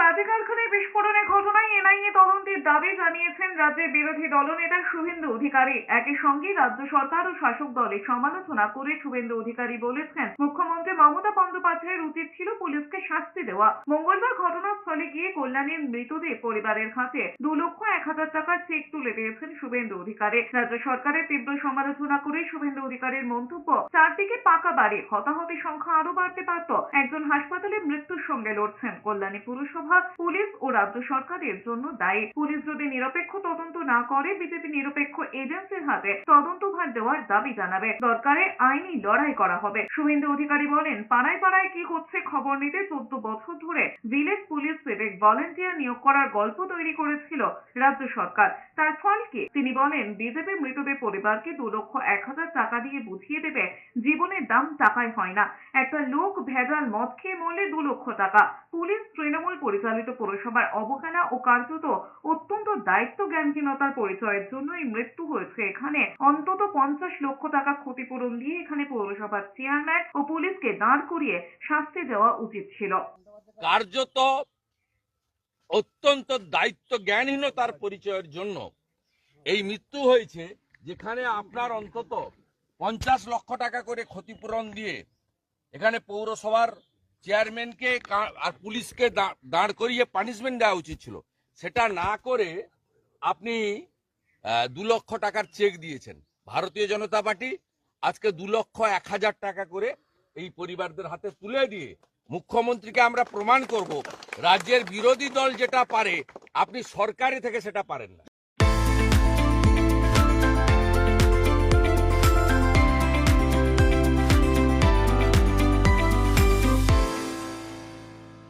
বাজে কারখানায় বিস্ফোরণের ঘটনায় তদন্তের দাবি জানিয়েছেন রাজ্যের বিরোধী দলনেতা শুভেন্দু অধিকারী। একই সঙ্গে রাজ্য সরকার ও শাসক দলের সমালোচনা করে শুভেন্দু অধিকারী বলেছেন, মুখ্যমন্ত্রী মমতা বন্দ্যোপাধ্যায়ের উচিত ছিল পুলিশকে শাস্তি দেওয়া। মঙ্গলবার ঘটনাস্থলে গিয়ে কল্যাণীর মৃতদের পরিবারের হাতে। দু লক্ষ এক হাজার টাকার চেক তুলে দিয়েছেন শুভেন্দু অধিকারী। রাজ্য সরকারের তীব্র সমালোচনা করে শুভেন্দু অধিকারীর মন্তব্য, চারদিকে পাকা বাড়ি, হতাহতের সংখ্যা আরও বাড়তে পারত। একজন হাসপাতালে মৃত্যুর সঙ্গে লড়ছেন কল্যাণী পুরসভা, পুলিশ ও রাজ্য সরকারের জন্য দায়ী। পুলিশ যদি নিরপেক্ষ তদন্ত না করে, বিজেপি নিরপেক্ষ এজেন্সির হাতে তদন্তভার দেওয়ার দাবি জানাবে। দরকারে আইনি লড়াই করা হবে। শুভেন্দু অধিকারী বলেন, পাড়ায় পাড়ায় কি হচ্ছে খবর নিতে চোদ্দ বছর ধরে ভিলেজ পুলিশ সিভিক ভলেন্টিয়ার নিয়োগ করার গল্প তৈরি করেছিল রাজ্য সরকার। তার ফল কি? তিনি বলেন বিজেপি মৃতদের পরিবারকে দু লক্ষ এক হাজার টাকা দিয়ে বুঝিয়ে দেবে, জীবনের দাম টাকায় হয় না। একটা লোক ভেজাল মদ খেয়ে মরলে দু লক্ষ টাকা। পুলিশ তৃণমূল পরিচালিত পৌরসভার অবহেলা ও কার্যত দায়িত্ব জ্ঞানহীনতার পরিচয়ের জন্য এই মৃত্যু হয়েছে এখানে। অন্তত পঞ্চাশ লক্ষ টাকা ক্ষতিপূরণ দিয়ে এখানে পৌরসভার চেয়ারম্যান ও পুলিশকে দাঁড় করিয়ে শাস্তি দেওয়া উচিত ছিল। কার্যত অত্যন্ত দায়িত্ব জ্ঞানহীনতার পরিচয়ের জন্য এই মৃত্যু হয়েছে, যেখানে আপনার অন্তত পঞ্চাশ লক্ষ টাকা করে ক্ষতিপূরণ দিয়ে এখানে পৌরসভার চেয়ারম্যানকে আর পুলিশকে দাঁড় করিয়ে পানিশমেন্ট দেওয়া উচিত ছিল। সেটা না করে আপনি দু লক্ষ টাকার চেক দিয়েছেন। ভারতীয় জনতা পার্টি আজকে দু লক্ষ এক হাজার টাকা করে এই পরিবারদের হাতে তুলে দিয়ে মুখ্যমন্ত্রীকে আমরা প্রমাণ করব। রাজ্যের বিরোধী দল যেটা পারে, আপনি সরকারি থেকে সেটা পারেন না।